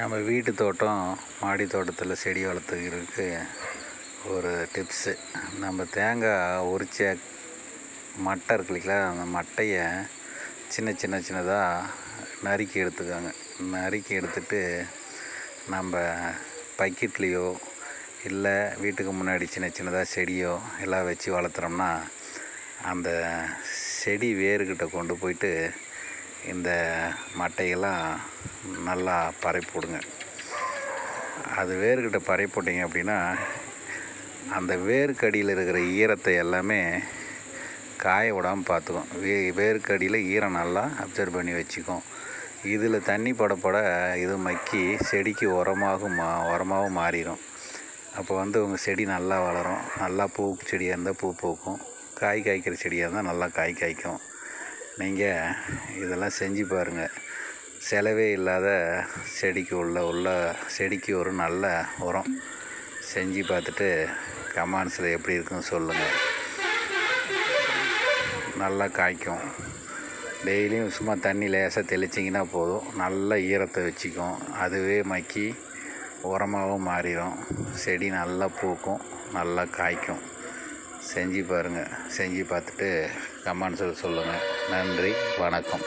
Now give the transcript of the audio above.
நம்ம வீட்டு தோட்டம் மாடி தோட்டத்தில் செடி வளர்த்துக்கிறதுக்கு ஒரு டிப்ஸு நம்ம தேங்காய் உரிச்ச மட்டை இருக்கு இல்லைங்களா அந்த மட்டையை சின்ன சின்ன சின்னதாக நறுக்கி எடுத்துக்கோங்க. நறுக்கி எடுத்துட்டு நம்ம பக்கெட்லேயோ இல்லை வீட்டுக்கு முன்னாடி சின்ன சின்னதாக செடியோ எல்லாம் வச்சு வளர்த்துறோம்னா அந்த செடி வேர்கிட்ட கொண்டு போயிட்டு இந்த மட்டையெல்லாம் நல்லா பறை போடுங்க. அது வேர்கிட்ட பறை போட்டிங்க அப்படின்னா அந்த வேர்க்கடியில் இருக்கிற ஈரத்தை எல்லாமே காய விடாமல் பார்த்துக்கும். வே வேர்க்கடியில் ஈரம் நல்லா அப்சர்வ் பண்ணி வச்சுக்கும். இதில் தண்ணி படப்பட இது மக்கி செடிக்கு உரமாகவும் மா உரமாகவும் மாறிடும். அப்போ வந்து உங்கள் செடி நல்லா வளரும். நல்லா பூ செடியாக இருந்தால் பூ பூக்கும். காய் காய்க்கிற செடியாக இருந்தால் நல்லா காய் காய்க்கும். நீங்கள் இதெல்லாம் செஞ்சு பாருங்கள் செலவே இல்லாத செடிக்கு உள்ள உள்ள செடிக்கு ஒரு நல்ல உரம் செஞ்சு பார்த்துட்டு கமெண்ட்ஸில் எப்படி இருக்குன்னு சொல்லுங்கள் நல்லா காய்க்கும். டெய்லியும் சும்மா தண்ணி லேசாக தெளிச்சிங்கன்னா போதும். நல்ல ஈரத்தை வச்சுக்கும். அதுவே மக்கி உரமாகவும் மாறிடும். செடி நல்லா பூக்கும். நல்லா காய்க்கும். செஞ்சு பாருங்கள் செஞ்சு பார்த்துட்டு கமெண்ட்ஸில் சொல்லுங்கள் நன்றி வணக்கம்.